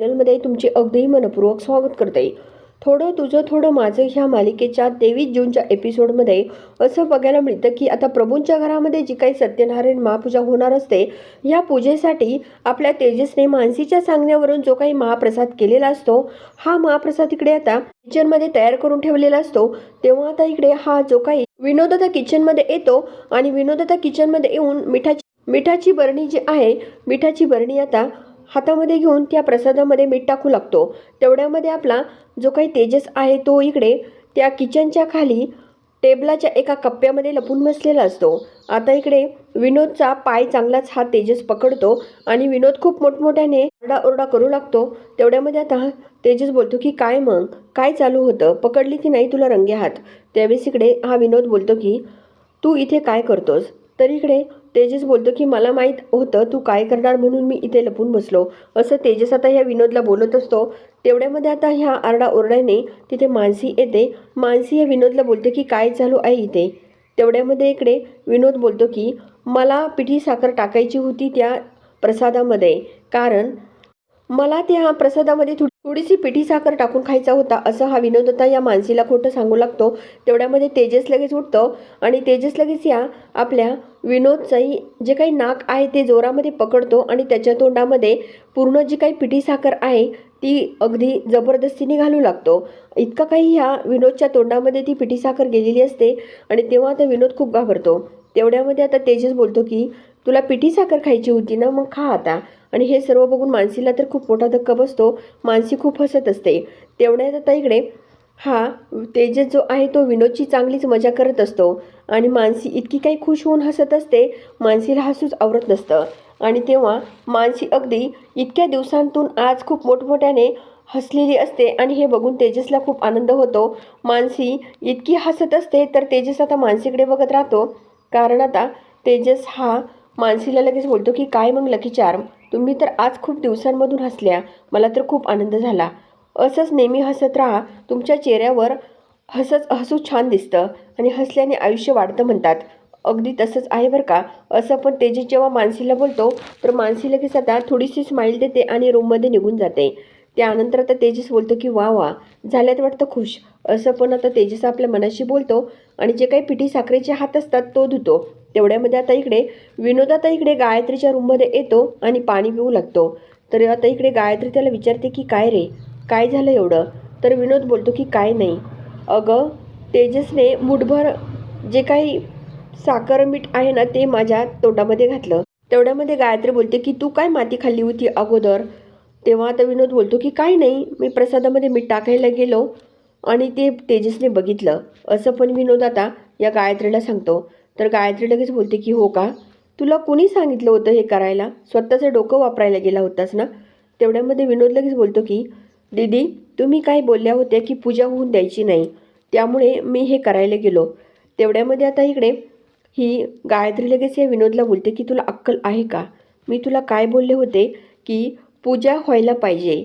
चॅनलमध्ये तुमचे अगदी मनपूर्वक स्वागत करते. थोडं तुझं थोडं माझं ह्या मालिकेच्या तेवीस जूनच्या एपिसोडमध्ये असं बघायला मिळतं की आता प्रभूंच्या घरामध्ये जी काही सत्यनारायण महापूजा होणार असते या पूजेसाठी आपल्या तेजसने मानसीच्या सांगण्यावरून जो काही महाप्रसाद केलेला असतो हा महाप्रसाद इकडे आता किचनमध्ये तयार करून ठेवलेला असतो. तेव्हा आता इकडे हा जो काही विनोद आता किचनमध्ये येतो आणि विनोद आता किचनमध्ये येऊन मिठाची मिठाची बरणी जी आहे मिठाची बरणी आता हातामध्ये घेऊन त्या प्रसादामध्ये मीठ टाकू लागतो. तेवढ्यामध्ये आपला जो काही तेजस आहे तो इकडे त्या किचनच्या खाली टेबलाच्या एका कप्प्यामध्ये लपून बसलेला असतो. आता इकडे विनोदचा पाय चांगलाच हा तेजस पकडतो आणि विनोद खूप मोठमोठ्याने ओरडाओरडा करू लागतो. तेवढ्यामध्ये आता तेजस बोलतो की काय मग? काय चालू होतं? पकडली की नाही तुला रंगे हात त्यावेळेस इकडे हा विनोद बोलतो की तू इथे काय करतोस? तर इकडे तेजस बोलतो की मला माहीत होतं तू काय करणार म्हणून मी इथे लपून बसलो. असं तेजस आता ह्या विनोदला बोलत असतो. तेवढ्यामध्ये आता ह्या आरडाओरड्याने तिथे मानसी येते. मानसी या विनोदला बोलते की काय चालू आहे इथे? तेवढ्यामध्ये इकडे विनोद बोलतो की मला पिठी साखर टाकायची होती त्या प्रसादामध्ये. कारण मला त्या प्रसादामध्ये थोडी थोडीशी पिठी साखर टाकून खायचा होता असं हा विनोद होता या मानसीला खोटं सांगू लागतो. तेवढ्यामध्ये तेजस लगेच उठतं आणि तेजस लगेच या आपल्या विनोदचंही जे काही नाक आहे ते जोरामध्ये पकडतो आणि त्याच्या तोंडामध्ये पूर्ण जी काही पिठी साखर आहे ती अगदी जबरदस्तीने घालू लागतो. इतका काही ह्या विनोदच्या तोंडामध्ये ती पिठी साखर गेलेली असते आणि तेव्हा आता विनोद खूप घाबरतो. तेवढ्यामध्ये आता तेजस बोलतो की तुला पिठी साखर खायची होती ना मग खा आता. आणि हे सर्व बघून मानसीला तर खूप मोठा धक्का बसतो. मानसी खूप हसत असते. तेवढ्यात आता इकडे हा तेजस जो आहे तो विनोदची चांगलीच मजा करत असतो. आणि मानसी इतकी काही खुश होऊन हसत असते. मानसीला हसूच आवरत नसतं. आणि तेव्हा मानसी अगदी इतक्या दिवसांतून आज खूप मोठमोठ्याने हसलेली असते आणि हे बघून तेजसला खूप आनंद होतो. मानसी इतकी हसत असते तर तेजस आता मानसीकडे बघत राहतो. कारण आता तेजस हा मानसीला लगेच बोलतो की काय मग लकी चार्म? तुम्ही तर आज खूप दिवसांमधून हसल्या. मला तर खूप आनंद झाला. असंच नेहमी हसत राहा. तुमच्या चेहऱ्यावर हसच हसू छान दिसतं आणि हसल्याने आयुष्य वाढतं म्हणतात. अगदी तसंच आहे बरं का? असं पण तेजस जेव्हा मानसीला बोलतो तर मानसी लगेच आता थोडीशी स्माईल देते आणि रूममध्ये निघून जाते. त्यानंतर आता तेजस बोलतो की वा वा झाल्यात वाटतं खुश. असं पण आता तेजस आपल्या मनाशी बोलतो आणि जे काही पिठी साखरेचे हात असतात तो धुतो. तेवढ्यामध्ये आता इकडे विनोद आता इकडे गायत्रीच्या रूममध्ये येतो आणि पाणी पिऊ लागतो. तर आता इकडे गायत्री त्याला विचारते की काय रे? काय झालं एवढं? तर विनोद बोलतो की काय नाही. अगं तेजसने मुठभर जे काही साखर मीठ आहे ना ते माझ्या तोंडामध्ये घातलं. तेवढ्यामध्ये गायत्री बोलते की तू काय माती खाल्ली होती अगोदर? तेव्हा आता विनोद बोलतो की काय नाही मी प्रसादामध्ये मीठ टाकायला गेलो आणि ते तेजसने बघितलं. असं पण विनोद आता या गायत्रीला सांगतो. तर गायत्री लगेच बोलते की हो का? तुला कुणी सांगितलं होतं हे करायला? स्वतःचं डोकं वापरायला गेला होतास ना? तेवढ्यामध्ये विनोद लगेच बोलतो की दीदी तुम्ही काय बोलल्या होत्या की पूजा होऊन द्यायची नाही. त्यामुळे मी हे करायला गेलो. तेवढ्यामध्ये आता इकडे ही गायत्री लगेच या विनोदला बोलते की तुला अक्कल आहे का? मी तुला काय बोलले होते की पूजा व्हायला पाहिजे.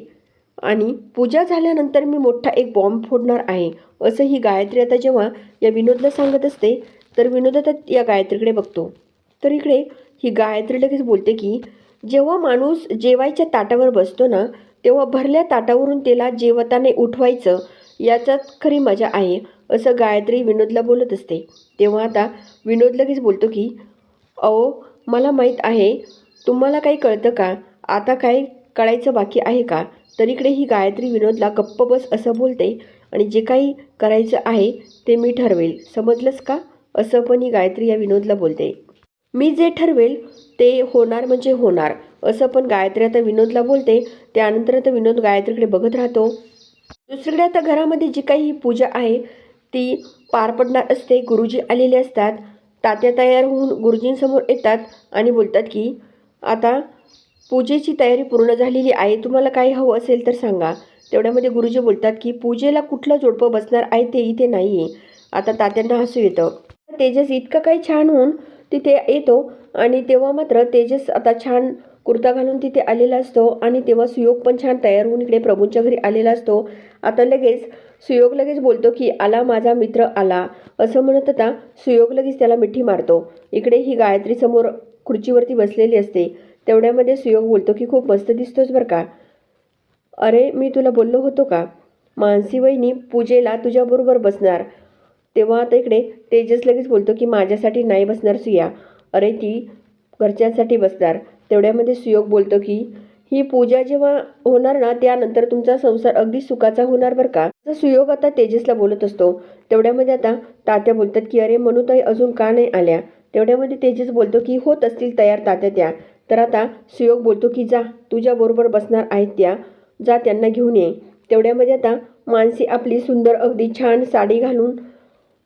आणि पूजा झाल्यानंतर मी मोठा एक बॉम्ब फोडणार आहे. असं ही गायत्री आता जेव्हा या विनोदला सांगत असते तर विनोद आता या गायत्रीकडे बघतो. तर इकडे ही गायत्री लगेच बोलते की जेव्हा माणूस जेवायच्या ताटावर बसतो ना तेव्हा भरल्या ताटावरून त्याला जेवताने उठवायचं याच्यात खरी मजा आहे असं गायत्री विनोदला बोलत असते. तेव्हा आता विनोद लगेच बोलतो की अहो मला माहीत आहे तुम्हाला काही कळतं का? आता काय कळायचं बाकी आहे का? तर इकडे ही गायत्री विनोदला गप्प बस असं बोलते आणि जे काही करायचं आहे ते मी ठरवेल. समजलंस का? असं पण ही गायत्री या विनोदला बोलते. मी जे ठरवेल ते होणार म्हणजे होणार असं पण गायत्री आता विनोदला बोलते. त्यानंतर आता विनोद गायत्रीकडे बघत राहतो. दुसरीकडे आता घरामध्ये जी काही पूजा आहे ती पार पडणार असते. गुरुजी आलेले असतात. तात्या तयार होऊन गुरुजींसमोर येतात आणि बोलतात की आता पूजेची तयारी पूर्ण झालेली आहे. तुम्हाला काही हवं असेल तर सांगा. तेवढ्यामध्ये गुरुजी बोलतात की पूजेला कुठलं जोडपं बसणार आहे ते इथे नाही आहे आता तात्यांना हसू येतं. तेजस इतकं काही छान होऊन तिथे येतो आणि तेव्हा मात्र तेजस आता छान कुर्ता घालून तिथे आलेला असतो आणि तेव्हा सुयोग पण छान तयार होऊन इकडे प्रभूंच्या घरी आलेला असतो. आता लगेच सुयोग लगेच बोलतो की आला माझा मित्र आला. असं म्हणत आता सुयोग लगेच त्याला मिठी मारतो. इकडे ही गायत्री समोर खुर्चीवरती बसलेली असते. तेवढ्यामध्ये सुयोग बोलतो की खूप मस्त दिसतोच बरं का. अरे मी तुला बोललो होतो का? मानसी वहिनी पूजेला तुझ्याबरोबर बसणार. तेव्हा आता इकडे तेजस लगेच बोलतो की माझ्यासाठी नाही बसणार सुया. अरे ती घरच्यांसाठी बसणार. तेवढ्यामध्ये सुयोग बोलतो की ही पूजा जेव्हा होणार ना त्यानंतर तुमचा संसार अगदी सुखाचा होणार बरं का? तर सुयोग आता तेजसला बोलत असतो. तेवढ्यामध्ये आता तात्या बोलतात की अरे म्हणूताई अजून का नाही आल्या? तेवढ्यामध्ये तेजस बोलतो की होत असतील तयार तात्या त्या. तर आता सुयोग बोलतो की जा तुझ्याबरोबर बसणार आहेत त्या. जा त्यांना घेऊन ये. तेवढ्यामध्ये आता मानसी आपली सुंदर अगदी छान साडी घालून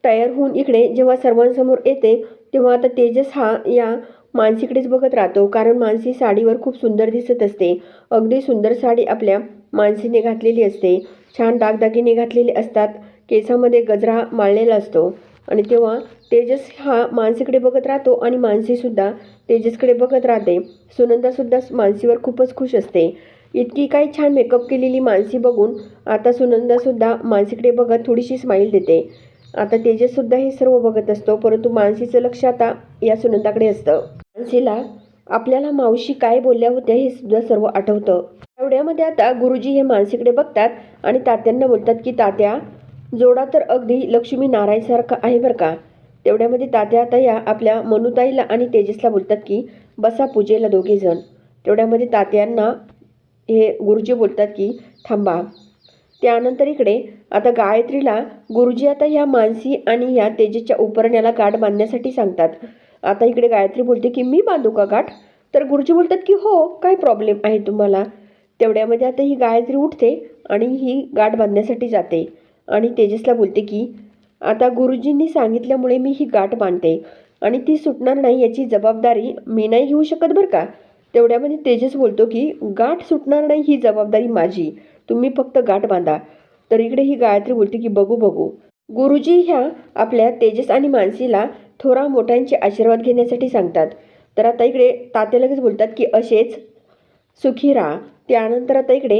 तयार होऊन इकडे जेव्हा सर्वांसमोर येते तेव्हा आता तेजस हा या मानसीकडेच बघत राहतो कारण मानसी साडीवर खूप सुंदर दिसत असते. अगदी सुंदर साडी आपल्या मानसीने घातलेली असते. छान दागदागिने घातलेले असतात. केसामध्ये गजरा माळलेला असतो. आणि तेव्हा तेजस हा मानसीकडे बघत राहतो आणि मानसीसुद्धा तेजसकडे बघत राहते. सुनंदासुद्धा मानसीवर खूपच खुश असते. इतकी काही छान मेकअप केलेली मानसी बघून आता सुनंदासुद्धा मानसीकडे बघत थोडीशी स्माईल देते. आता तेजससुद्धा हे सर्व बघत असतो परंतु मानसीचं लक्ष आता या सुनंदाकडे असतं. मानसीला आपल्याला मावशी काय बोलल्या होत्या हे सुद्धा सर्व आठवतं. एवढ्यामध्ये आता गुरुजी हे मानसीकडे बघतात आणि तात्यांना बोलतात की तात्या जोडा तर अगदी लक्ष्मी नारायणसारखा आहे बरं का? तेवढ्यामध्ये तात्या आता या आपल्या मनुताईला आणि तेजसला बोलतात की बसा पूजेला दोघे जण तेवढ्यामध्ये तात्यांना हे गुरुजी बोलतात की थांबा त्यानंतर इकडे आता गायत्रीला गुरुजी आता ह्या मानसी आणि ह्या तेजेच्या उपरण्याला गाठ बांधण्यासाठी सांगतात. आता इकडे गायत्री बोलते की मी बांधू का गाठ? तर गुरुजी बोलतात की हो काय प्रॉब्लेम आहे तुम्हाला? तेवढ्यामध्ये आता ही गायत्री उठते आणि ही गाठ बांधण्यासाठी जाते. आणि तेजसला बोलते की आता गुरुजींनी सांगितल्यामुळे मी ही गाठ बांधते आणि ती सुटणार नाही याची जबाबदारी मी नाही घेऊ शकत बरं का? तेवढ्यामध्ये तेजस बोलतो की गाठ सुटणार नाही ही जबाबदारी माझी. तुम्ही फक्त गाठ बांधा. तर इकडे ही गायत्री बोलते की बघू बघू. गुरुजी ह्या आपल्या तेजस आणि मानसीला थोरा मोठ्यांचे आशीर्वाद घेण्यासाठी सांगतात. तर आता इकडे तात्या लगेच बोलतात की असेच सुखी राहा. त्यानंतर आता इकडे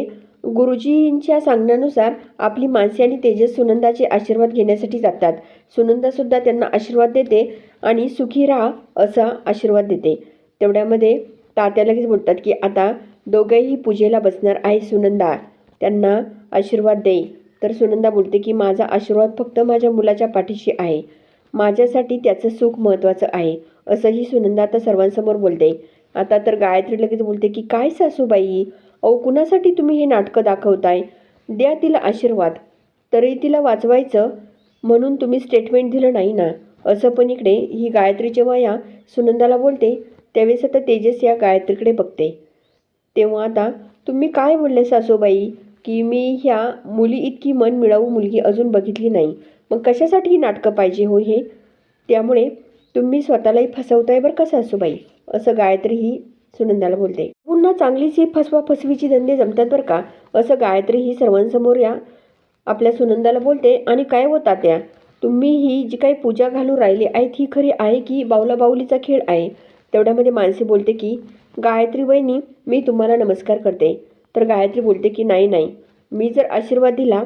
गुरुजींच्या सांगण्यानुसार आपली मानसी आणि तेजस सुनंदाचे आशीर्वाद घेण्यासाठी जातात. सुनंदासुद्धा त्यांना आशीर्वाद देते आणि सुखी राहा असा आशीर्वाद देते. तेवढ्यामध्ये तात्या लगेच बोलतात की आता दोघंही पूजेला बसणार आहे सुनंदा. त्यांना आशीर्वाद दे तर सुनंदा बोलते की माझा आशीर्वाद फक्त माझ्या मुलाच्या पाठीशी आहे. माझ्यासाठी त्याचं सुख महत्त्वाचं आहे. असंही सुनंदा आता सर्वांसमोर बोलते. आता तर गायत्री लगेच बोलते की काय सासूबाई? अहो कुणासाठी तुम्ही हे नाटकं दाखवताय? द्या तिला आशीर्वाद. तरी तिला वाचवायचं. म्हणून तुम्ही स्टेटमेंट दिलं नाही ना? असं पण इकडे ही गायत्री जेव्हा या सुनंदाला बोलते त्यावेळेस आता तेजस या गायत्रीकडे बघते. तेव्हा आता तुम्ही काय बोलले सासूबाई? की मी ह्या मुली इतकी मन मिळवू मुलगी अजून बघितली नाही. मग कशासाठी ही नाटकं पाहिजे हो हे? त्यामुळे तुम्ही स्वतःलाही फसवताय बरं का सासूबाई? असं गायत्री ही सुनंदाला बोलते. पुन्हा चांगलीच ही फसवा फसवीची धंदे जमतात बरं का? असं गायत्री ही सर्वांसमोर या आपल्या सुनंदाला बोलते. आणि काय होता त्या तुम्ही ही जी काही पूजा घालून राहिली आहेत ही खरी आहे की बावला बावलीचा खेळ आहे? तेवढ्यामध्ये मानसी बोलते की गायत्री वहिनी मी तुम्हाला नमस्कार करते. तर गायत्री बोलते की नाही नाही. मी जर आशीर्वाद दिला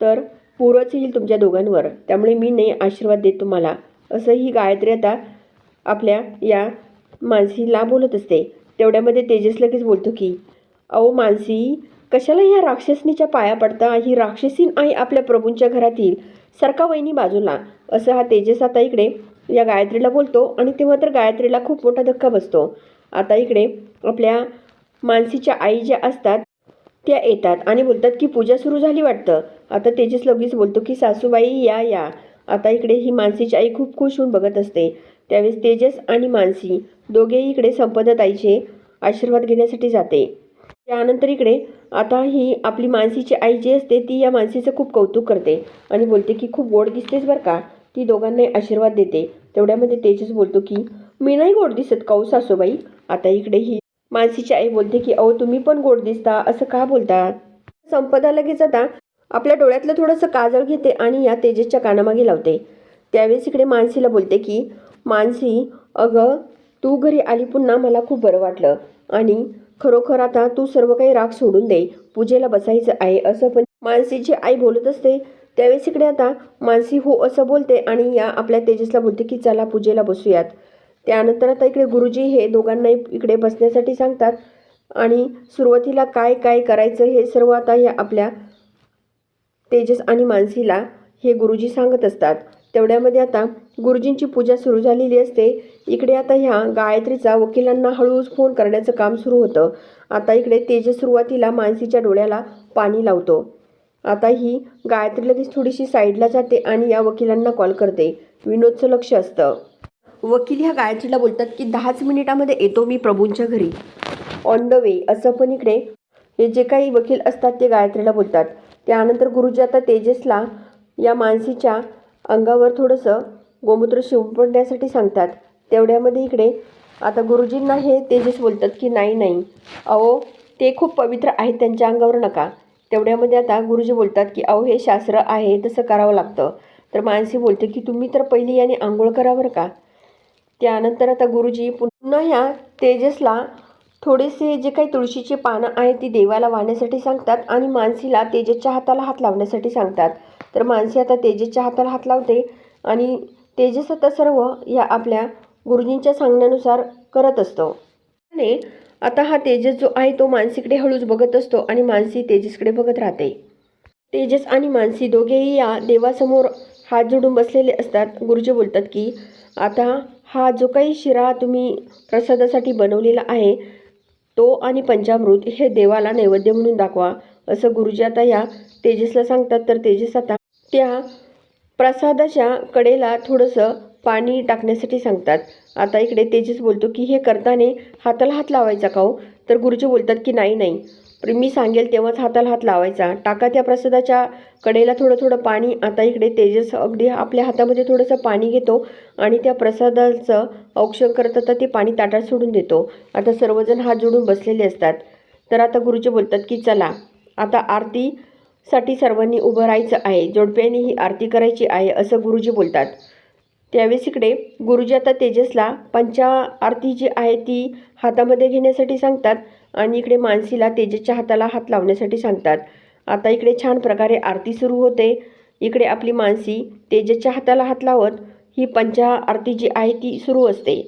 तर पूरच येईल तुमच्या दोघांवर. त्यामुळे मी नाही आशीर्वाद देत तुम्हाला. असं ही गायत्री आता आपल्या या मानसीला बोलत असते. तेवढ्यामध्ये तेजस लगेच बोलतो की अहो मानसी कशाला ह्या राक्षसनीच्या पाया पडता? ही राक्षसीन आहे आपल्या प्रभूंच्या घरातील सरका वहिनी बाजूला. असं हा तेजस आता इकडे या गायत्रीला बोलतो आणि तेव्हा तर गायत्रीला खूप मोठा धक्का बसतो. आता इकडे आपल्या मानसीच्या आई ज्या असतात त्या येतात आणि बोलतात की पूजा सुरू झाली वाटतं. आता तेजस लगेच बोलतो की सासूबाई या या. आता इकडे ही मानसीची आई खूप खुश होऊन बघत असते. त्यावेळेस तेजस आणि मानसी दोघेही इकडे संपदाताईचे आशीर्वाद घेण्यासाठी जाते. त्यानंतर इकडे आता ही आपली मानसीची आई जी असते ती या मानसीचं खूप कौतुक करते आणि बोलते की खूप गोड दिसतेच बरं का. ती दोघांनाही आशीर्वाद देते. तेवढ्यामध्ये तेजस बोलतो की मी नाही गोड दिसत काऊ सासूबाई. आता इकडे ही मानसीची आई बोलते की अहो तुम्ही पण गोड दिसता. असं का बोलता संपदा लगेच आता आपल्या डोळ्यातलं थोडंसं काजळ घेते आणि या तेजसच्या कानामागे लावते. त्यावेळेस इकडे मानसीला बोलते की मानसी अगं तू घरी आली पुन्हा मला खूप बरं वाटलं. आणि खरोखर आता तू सर्व काही राग सोडून दे. पूजेला बसायचं आहे असं पण मानसीची आई बोलत असते. त्यावेळेस इकडे आता मानसी हो असं बोलते आणि या आपल्या तेजसला बोलते की चला पूजेला बसूयात. त्यानंतर आता इकडे गुरुजी हे दोघांनाही इकडे बसण्यासाठी सांगतात. आणि सुरुवातीला काय काय करायचं हे सर्व आता ह्या आपल्या तेजस आणि मानसीला हे गुरुजी सांगत असतात. तेवढ्यामध्ये आता गुरुजींची पूजा सुरू झालेली असते. इकडे आता ह्या गायत्रीचा वकिलांना हळूहळू फोन करण्याचं काम सुरू होतं. आता इकडे तेजस सुरुवातीला मानसीच्या डोळ्याला पाणी लावतो. आता ही गायत्री लगेच थोडीशी साईडला जाते आणि या वकिलांना कॉल करते. विनोदचं लक्ष असतं. वकील ह्या गायत्रीला बोलतात की दहाच मिनिटामध्ये येतो मी प्रभूंच्या घरी. ऑन द वे असं पण इकडे हे जे काही वकील असतात ते गायत्रीला बोलतात. त्यानंतर गुरुजी आता तेजसला या मानसीच्या अंगावर थोडंसं गोमूत्र शिंपडण्यासाठी सांगतात. तेवढ्यामध्ये इकडे आता गुरुजींना हे तेजस बोलतात की नाही नाही. अहो ते खूप पवित्र आहेत त्यांच्या अंगावर नका. तेवढ्यामध्ये आता गुरुजी बोलतात की अहो हे शास्त्र आहे तसं करावं लागतं. तर मानसी बोलते की तुम्ही तर पहिली याने आंघोळ करा बरं का? त्यानंतर आता गुरुजी पुन्हा ह्या तेजसला थोडेसे जे काही तुळशीची पानं आहेत ती देवाला वाहण्यासाठी सांगतात आणि मानसीला तेजसच्या हाताला हात लावण्यासाठी सांगतात. तर मानसी आता तेजसच्या हाताला हात लावते आणि तेजस आता सर्व या आपल्या गुरुजींच्या सांगण्यानुसार करत असतो. आणि आता हा तेजस जो आहे तो मानसीकडे हळूच बघत असतो आणि मानसी तेजसकडे बघत राहते. तेजस आणि मानसी दोघेही या देवासमोर हात जोडून बसलेले असतात. गुरुजी बोलतात की आता हा जो काही शिरा तुम्ही प्रसादासाठी बनवलेला आहे तो आणि पंचामृत हे देवाला नैवेद्य म्हणून दाखवा. असं गुरुजी आता या तेजसला सांगतात. तर तेजस आता त्या प्रसादाच्या कडेला थोडंसं पाणी टाकण्यासाठी सांगतात. आता इकडे तेजस बोलतो की हे करताना हाताला हात लावायचा का हो? तर गुरुजी बोलतात की नाही नाही. पण मी सांगेल तेव्हाच हाताला हात लावायचा. टाका त्या प्रसादाच्या कडेला थोडं थोडं पाणी. आता इकडे तेजस अगदी आपल्या हातामध्ये थोडंसं पाणी घेतो आणि त्या प्रसादाचं औक्षण करत आता ते पाणी ताटात सोडून देतो. आता सर्वजण हात जोडून बसलेले असतात. तर आता गुरुजी बोलतात की चला आता आरतीसाठी सर्वांनी उभं राहायचं आहे. जोडप्याने ही आरती करायची आहे असं गुरुजी बोलतात. त्यावेळेस इकडे गुरुजी आता तेजसला पंचा आरती जी आहे ती हातामध्ये घेण्यासाठी सांगतात आणि इकडे मानसीला तेजसच्या हाताला हात लावण्यासाठी सांगतात. आता इकडे छान प्रकारे आरती सुरू होते. इकडे आपली मानसी तेजसच्या हाताला हात लावत ही पंचा आरती जी आहे ती सुरू असते.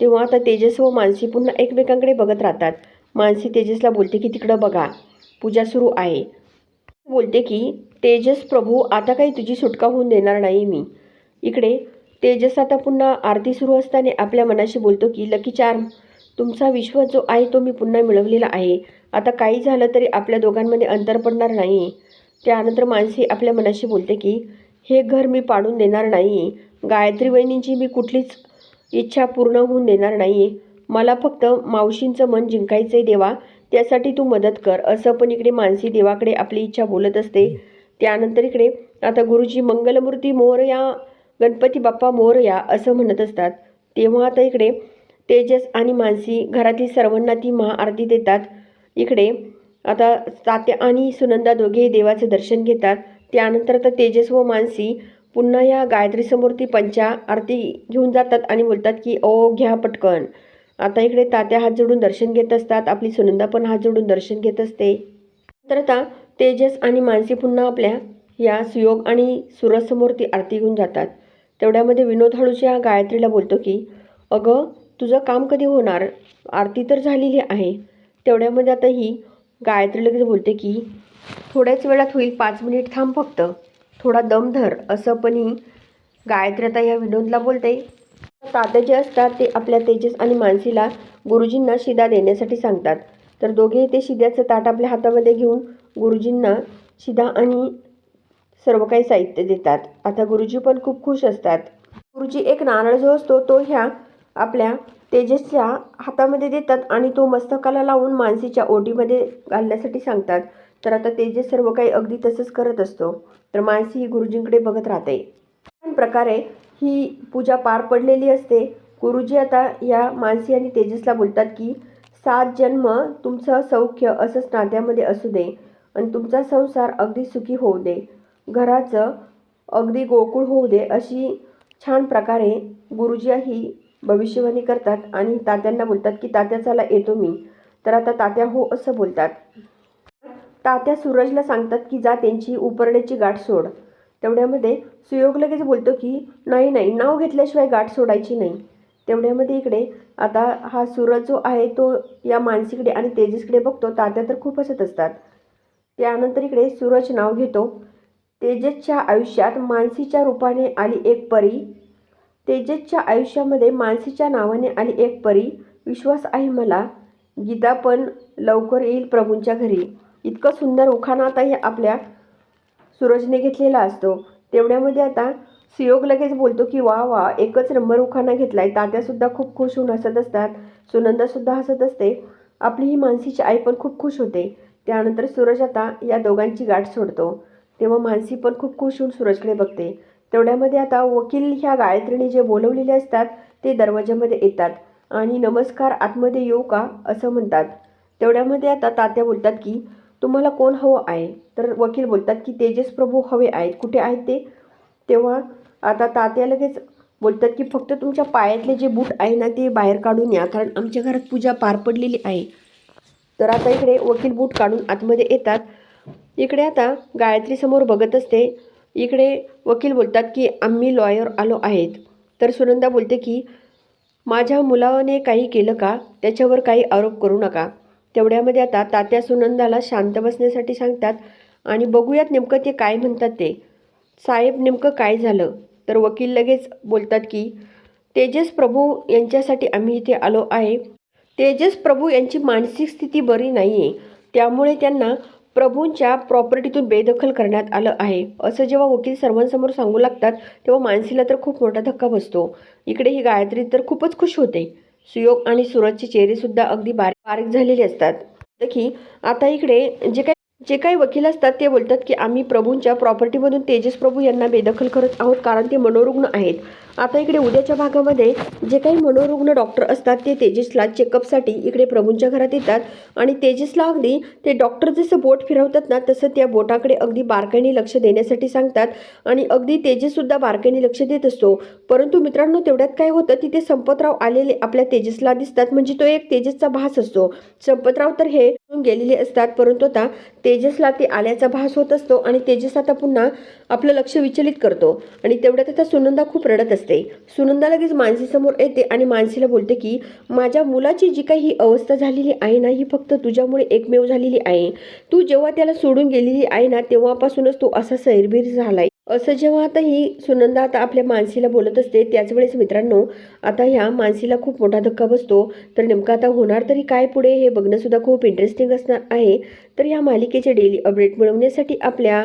तेव्हा आता तेजस व मानसी पुन्हा एकमेकांकडे बघत राहतात. मानसी तेजसला बोलते की तिकडं बघा पूजा सुरू आहे. बोलते की तेजस प्रभू आता काही तुझी सुटका होऊन देणार नाही मी. इकडे तेजस आता पुन्हा आरती सुरू असताना आपल्या मनाशी बोलतो की लकी चार्म तुमचा विश्वास जो आहे तो मी पुन्हा मिळवलेला आहे. आता काही झालं तरी आपल्या दोघांमध्ये अंतर पडणार नाही. त्यानंतर मानसी आपल्या मनाशी बोलते की हे घर मी पाडून देणार नाही. गायत्री वहिनींची मी कुठलीच इच्छा पूर्ण होऊन देणार नाही. मला फक्त मावशींचं मन जिंकायचं आहे देवा. त्यासाठी तू मदत कर. असं पण इकडे मानसी देवाकडे आपली इच्छा बोलत असते. त्यानंतर इकडे आता गुरुजी मंगलमूर्ती मोर या गणपती बाप्पा मोरया असं म्हणत असतात. तेव्हा आता इकडे तेजस आणि मानसी घरातील सर्वांना ती महाआरती देतात. इकडे आता तात्या आणि सुनंदा दोघेही देवाचं दर्शन घेतात. त्यानंतर आता तेजस व मानसी पुन्हा या गायत्रीसमोर ती पंचा आरती घेऊन जातात आणि बोलतात की ओ घ्या पटकन. आता इकडे तात्या हात जोडून दर्शन घेत असतात. आपली सुनंदा पण हात जोडून दर्शन घेत असते. तर आता तेजस आणि मानसी पुन्हा आपल्या या सुयोग आणि सुरसमोर ती आरती घेऊन जातात. तेवढ्यामध्ये विनोद हळूच्या गायत्रीला बोलतो की अगं तुझं काम कधी होणार? आरती तर झालेली आहे. तेवढ्यामध्ये आता ही गायत्री लगेच बोलते की थोड्याच वेळात होईल पाच मिनिट थांब फक्त. थोडा दम धर. असं पण ही गायत्री आता या विनोदला बोलते. तात्या जे असतात ते आपल्या तेजस आणि मानसीला गुरुजींना शिदा देण्यासाठी सांगतात. तर दोघेही ते शिद्याचं ताट आपल्या हातामध्ये घेऊन गुरुजींना शिदा आणि सर्व काही साहित्य देतात. आता गुरुजी पण खूप खुश असतात. गुरुजी एक नारळ जो असतो तो ह्या आपल्या तेजसच्या हातामध्ये देतात आणि तो मस्तकाला लावून मानसीच्या ओटीमध्ये घालण्यासाठी सांगतात. तर आता तेजस सर्व काही अगदी तसंच करत असतो. तर मानसी ही गुरुजींकडे बघत राहते. छान प्रकारे ही पूजा पार पडलेली असते. गुरुजी आता या मानसी आणि तेजसला बोलतात की सात जन्म तुमचं सौख्य असंच नात्यामध्ये असू दे आणि तुमचा संसार अगदी सुखी होऊ दे. घराचं अगदी गोकुळ होऊ दे अशी छान प्रकारे गुरुजी ही भविष्यवाणी करतात आणि तात्यांना बोलतात की तात्या चला येतो मी. तर आता तात्या हो असं बोलतात. तात्या सूरजला सांगतात की जा त्यांची उपरण्याची गाठ सोड. तेवढ्यामध्ये सुयोग लगेच बोलतो की नाही नाही नाव घेतल्याशिवाय गाठ सोडायची नाही. तेवढ्यामध्ये इकडे आता हा सूरज जो आहे तो या मानसीकडे आणि तेजसकडे बघतो. तात्या तर खूप हसत असतात. त्यानंतर इकडे सूरज नाव घेतो. तेजसच्या आयुष्यात मानसीच्या रूपाने आली एक परी. तेजसच्या आयुष्यामध्ये मानसीच्या नावाने आली एक परी. विश्वास आहे मला. गीता पण लवकर येईल प्रभूंच्या घरी. इतकं सुंदर उखाणा आता हे आपल्या सूरजने घेतलेला असतो. तेवढ्यामध्ये आता सुयोग लगेच बोलतो की वा वा एकच नंबर उखाणा आहे तात्यासुद्धा खूप खुश होऊन हसत असतात. सुनंदासुद्धा हसत असते. आपली ही मानसीची आई पण खूप खुश होते. त्यानंतर सूरज आता या दोघांची गाठ सोडतो. तेव्हा मानसी पण खूप खुश होऊन सूरजकडे बघते. तेवढ्यामध्ये आता वकील ह्या गायत्रीने जे बोलवलेले असतात ते दरवाज्यामध्ये येतात आणि नमस्कार आतमध्ये येऊ का? असं म्हणतात. तेवढ्यामध्ये आता तात्या बोलतात की तुम्हाला कोण हवं आहे? तर वकील बोलतात की तेजस प्रभू हवे आहेत. कुठे आहेत ते? तेव्हा आता तात्या लगेच बोलतात की फक्त तुमच्या पायातले जे बूट आहे ना ते बाहेर काढून या कारण आमच्या घरात पूजा पार पडलेली आहे. तर आता इकडे वकील बूट काढून आतमध्ये येतात. इकडे आता गायत्री समोर बघत असते. इकडे वकील बोलतात की आम्ही लॉयर आलो आहेत. तर सुनंदा बोलते की माझ्या मुलाने काही केलं का? त्याच्यावर काही आरोप करू नका. तेवढ्यामध्ये आता तात्या सुनंदाला शांत बसण्यासाठी सांगतात आणि बघूयात नेमकं ते काय म्हणतात ते. साहेब नेमकं काय झालं? तर वकील लगेच बोलतात की तेजस प्रभू यांच्यासाठी आम्ही इथे आलो आहे. तेजस प्रभू यांची मानसिक स्थिती बरी नाही आहे त्यामुळे त्यांना प्रभूंच्या प्रॉपर्टीतून बेदखल करण्यात आलं आहे. असं जेव्हा वकील सर्वांसमोर सांगू लागतात तेव्हा मानसीला तर खूप मोठा धक्का बसतो. इकडे ही गायत्री तर खूपच खुश होते. सुयोग आणि सूरजचे चेहरेसुद्धा अगदी बारीक बारीक झालेले असतात. की आता इकडे जे काही जे काही वकील असतात ते बोलतात की आम्ही प्रभूंच्या प्रॉपर्टीमधून तेजस प्रभू यांना बेदखल करत आहोत कारण ते मनोरुग्ण आहेत. आता इकडे उद्याच्या भागामध्ये जे काही मनोरुग्ण डॉक्टर असतात ते तेजसला चेकअपसाठी इकडे प्रभूंच्या घरात येतात. आणि तेजसला अगदी ते डॉक्टर जसं बोट फिरवतात ना तसं त्या बोटाकडे अगदी बारकाईने लक्ष देण्यासाठी सांगतात. आणि अगदी तेजससुद्धा बारकाईने लक्ष देत असतो. परंतु मित्रांनो तेवढ्यात काय होतं तिथे संपतराव आलेले आपल्या तेजसला दिसतात. म्हणजे तो एक तेजसचा भास असतो. संपतराव तर हे गेलेले असतात परंतु आता तेजसला ते आल्याचा भास होत असतो. आणि तेजस आता पुन्हा आपलं लक्ष विचलित करतो. आणि तेवढ्यात आता सुनंदा खूप रडत असते. सुनंदा लगेच मानसीसमोर येते आणि मानसीला बोलते की माझ्या मुलाची जी काही ही अवस्था झालेली आहे ना ही फक्त तुझ्यामुळे एकमेव झालेली आहे. तू जेव्हा त्याला सोडून गेलेली आहे ना तेव्हापासूनच तो असा सैरबीर झालाय. असं जेव्हा आता ही सुनंदा आता आपल्या मानसीला बोलत असते त्याच वेळेस मित्रांनो आता ह्या मानसीला खूप मोठा धक्का बसतो. तर नेमकं आता होणार तरी काय पुढे हे बघणंसुद्धा खूप इंटरेस्टिंग असणार आहे. तर या मालिकेचे डेली अपडेट मिळवण्यासाठी आपल्या